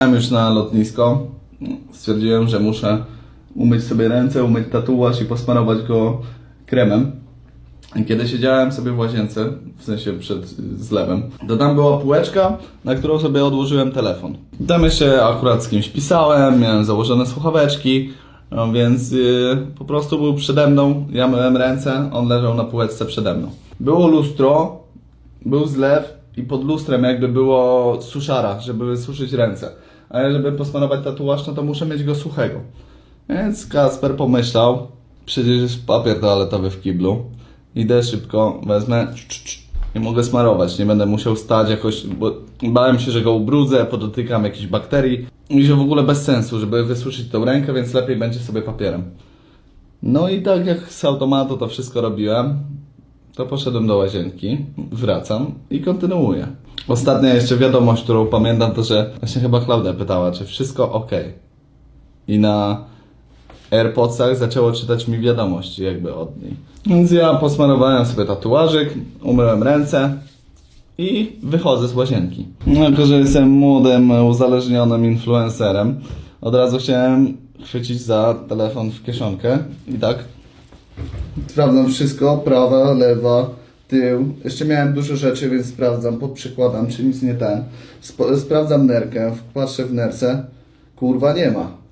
Jechałem już na lotnisko. Stwierdziłem, że muszę umyć sobie ręce, umyć tatuaż i posmarować go kremem. Kiedy siedziałem sobie w łazience, w sensie przed zlewem, to tam była półeczka, na którą sobie odłożyłem telefon. Tam jeszcze akurat z kimś pisałem, miałem założone słuchaweczki, no więc yy, po prostu był przede mną, ja myłem ręce, on leżał na półeczce przede mną. Było lustro, był zlew i pod lustrem jakby było suszara, żeby suszyć ręce. A ja żeby posmarować tatuaż, no to muszę mieć go suchego. Więc Kasper pomyślał, przecież jest papier toaletowy w kiblu. Idę szybko, wezmę i mogę smarować. Nie będę musiał stać jakoś, bo bałem się, że go ubrudzę, podotykam jakichś bakterii. I że w ogóle bez sensu, żeby wysuszyć tą rękę, więc lepiej będzie sobie papierem. No i tak jak z automatu to wszystko robiłem, to poszedłem do łazienki, wracam i kontynuuję. Ostatnia jeszcze wiadomość, którą pamiętam, to że właśnie chyba Klaudia pytała, czy wszystko ok. I na AirPodsach zaczęło czytać mi wiadomości jakby od niej. Więc ja posmarowałem sobie tatuażyk, umyłem ręce i wychodzę z łazienki. No, Jako, że jestem młodym, uzależnionym influencerem, od razu chciałem chwycić za telefon w kieszonkę i tak Sprawdzam wszystko, prawa, lewa, tył. Jeszcze miałem dużo rzeczy, więc sprawdzam, podprzykładam, czy nic nie ten. Sp- sprawdzam nerkę, patrzę w nerce. Kurwa nie ma.